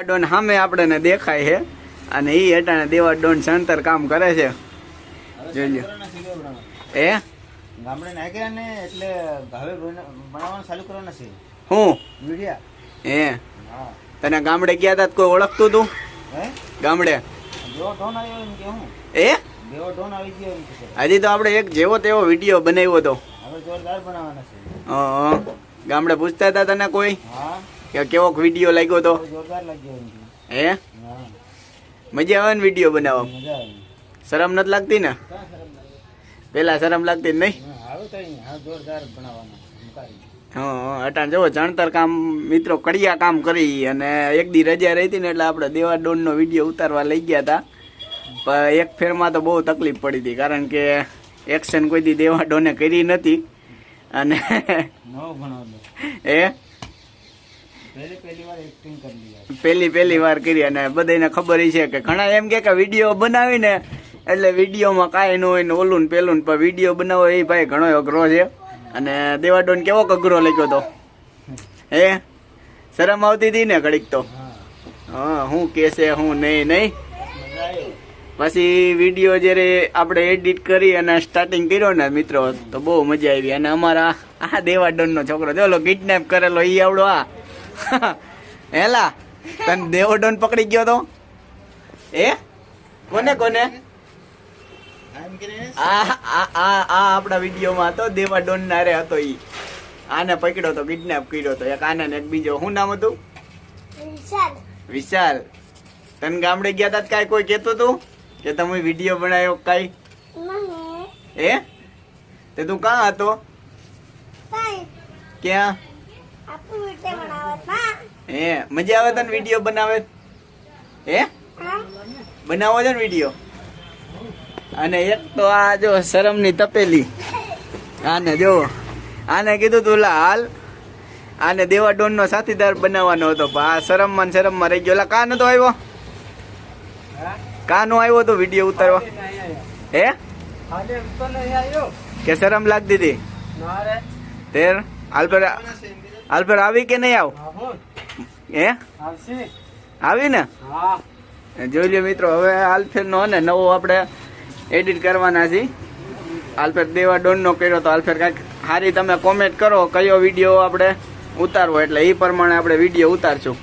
Don સામે આપણને દેખાય છે. અને એ અટાણે દેવા ડોન સંતર કામ કરે છે. જોઈ એ ગામડે નાખ્યા ને એટલે ભાવે બના- બનાવવાનું ચાલુ કરવાના છે. હું? વિડિયા. એ તને ગામડે ગયા તા કોઈ ઓળખતું તું? હે? ગામડે? દેવો ડોન આવ્યો એમ કે હું. એ દેવો ડોન આવી ગયો એમ કે હજી તો આપણે એક જેવો તેવો વીડિયો બનાવ્યો હતો. હવે જોરદાર બનાવવાના છે. હં. ગામડે પૂછતા હતા તને કોઈ? હા. કે કેવો વીડિયો લાગ્યો તો? હે? મજા આવે ને વીડિયો બનાવવા? શરમ નથી લાગતી ને? પેલા શરમ લાગતી નહીં? હા, અટાણ જુઓ જાણતર કામ મિત્રો કડિયા કામ કરી અને એક દી રજા રહી હતી ને એટલે આપણે દેવા ડોનનો વીડિયો ઉતારવા લઈ ગયા હતા પણ એક ફેરમાં તો બહુ તકલીફ પડી હતી કારણ કે એક્શન કોઈ દી દેવા ડોને કરી નથી. અને એ પહેલી પહેલી વાર કરી અને બધાને ખબર છે કે ઘણા એમ કે કે વીડિયો બનાવીને એટલે વિડીયોમાં કાંઈ ન હોય ને ઓલું ને પેલું પણ વીડિયો બનાવો એ ભાઈ ઘણો અઘરો છે. અને દેવાડોન કેવો અઘરો લખ્યો તો? હે? શરમ આવતી હતી ને ઘડીક તો? હા હા કેસે હું નહીં નહીં. પછી વીડિયો જ્યારે આપણે એડિટ કરી અને સ્ટાર્ટિંગ કર્યો ને મિત્રો, તો બહુ મજા આવી. અને અમારા આ દેવાડોનનો છોકરો ચલો કિડનેપ કરેલો એ આવડો આ. હેલા તને દેવાડોન પકડી ગયો તો? એ? કોને કોને? આ આ આ આ આપણા વિડીયોમાં હતો દેવાડોન નારે હતો ઈ. આને પકડ્યો તો કિડનેપ કર્યો તો. એક આને એક બીજો. શું નામ હતું? વિશાલ. તને ગામડે ગયા તા કાંઈ કોઈ કહેતું તું? કે તમે વીડિયો બનાવ્યો કાંઈ? એ? તે તું કાં હતો? ક્યાં? હે? મજા આવે તને વીડિયો બનાવે? હે? બનાવો છે ને વીડિયો અને એક તો આ જો શરમની તપેલી. આને જો આને કીધું તું લા હાલ. આને દેવા ડોનનો સાથીદાર બનાવવાનો હતો પણ આ શરમમાં ને શરમમાં રહી ગયો. લા કા નતો આવ્યો? હા કા નો આવ્યો તો વીડિયો ઉતારવા? હે? આજે તો નહીં આવ્યો. કે શરમ લાગતી હતી? તેર હાલ આલપર આલપર આવી કે નહીં આવ? હા આવી ને? જોઈ લ્યો મિત્રો હવે આલ્ફેરનો ને નવો આપણે એડિટ કરવાના છીએ આલ્ફેડ દેવા ડોનનો કર્યો તો આલ્ફેર કાંઈક સારી તમે કોમેન્ટ કરો કયો વીડિયો આપણે ઉતારવો એટલે એ પ્રમાણે આપણે વીડિયો ઉતારશું.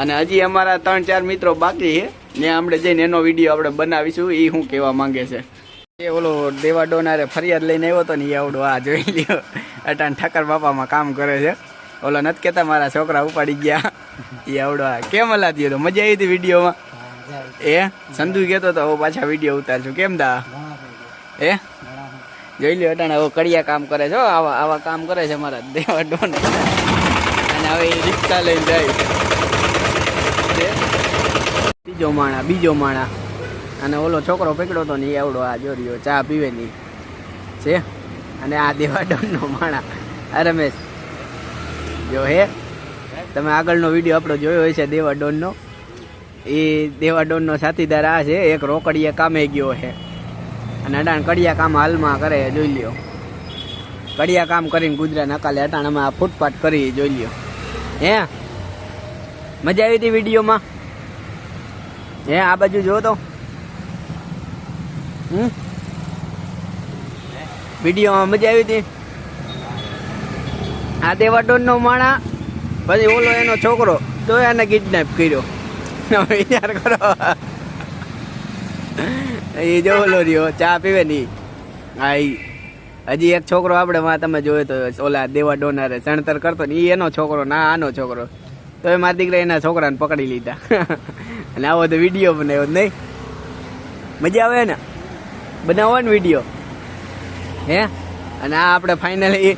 અને હજી અમારા ત્રણ ચાર મિત્રો બાકી છે ને આપણે જઈને એનો વીડિયો આપણે બનાવીશું એ શું કહેવા માંગે છે. એ ઓલો દેવા ડોનારે ફરિયાદ લઈને આવ્યો હતો ને એ આવડો આ જોઈ લ્યો. અટાણ ઠાકર બાપામાં કામ કરે છે. ઓલો નથી કહેતા મારા છોકરા ઉપાડી ગયા. એ આવડો આ કેમ હલાતી તો? મજા આવી હતી વિડીયોમાં. એ સંધુ કહેતો તો હવે પાછા વીડિયો ઉતારશું. કેમ દા? એ જોઈ લ્યો અટાણે હવે કડિયા કામ કરે છે હો, આવા આવા કામ કરે છે મારા દેવા ડોન. અને હવે એ રિક્ષા લઈને જાય બીજો માણા બીજો માણા. અને ઓલો છોકરો પકડ્યો તો ને એ આવડો આ જોરિયો ચા પીવે ની છે? અને આ દેવા ડોનનો માણા. રમેશ. જો હે? તમે આગળનો વીડિયો આપણો જોયો હોય છે દેવા એ દેવા ડોનનો સાથીદાર આ છે, એક રોકડીએ કામે ગયો છે અને અટાણ કડિયા કામ હાલમાં કરે, જોઈ લ્યો. કડિયા કામ કરીને ગુજરાત નકાલે અટાણ અમે આ ફૂટપાટ કરી, જોઈ લ્યો. હે? મજા આવી હતી વિડીયોમાં? હે, આ બાજુ જો તો. હમ? વિડીયોમાં મજા આવી હતી? આ દેવા ડોનનો માણા, પછી ઓલો એનો છોકરો તો એને કિડનેપ કર્યો વિચાર કરો. એ જો ઓલો રહ્યો, ચા પીવે ની હા હજી એક છોકરો આપણે તમે જોયો તો ઓલા દેવા ડોનારે ચણતર કરતો ને એનો છોકરો ના આનો છોકરો. તો એ મારા દીકરા એના છોકરાને પકડી લીધા. અને આવો તો વીડિયો બનાવ્યો નહીં. મજા આવે ને? બનાવો ને વીડિયો. હે? અને આ આપણે ફાઇનલી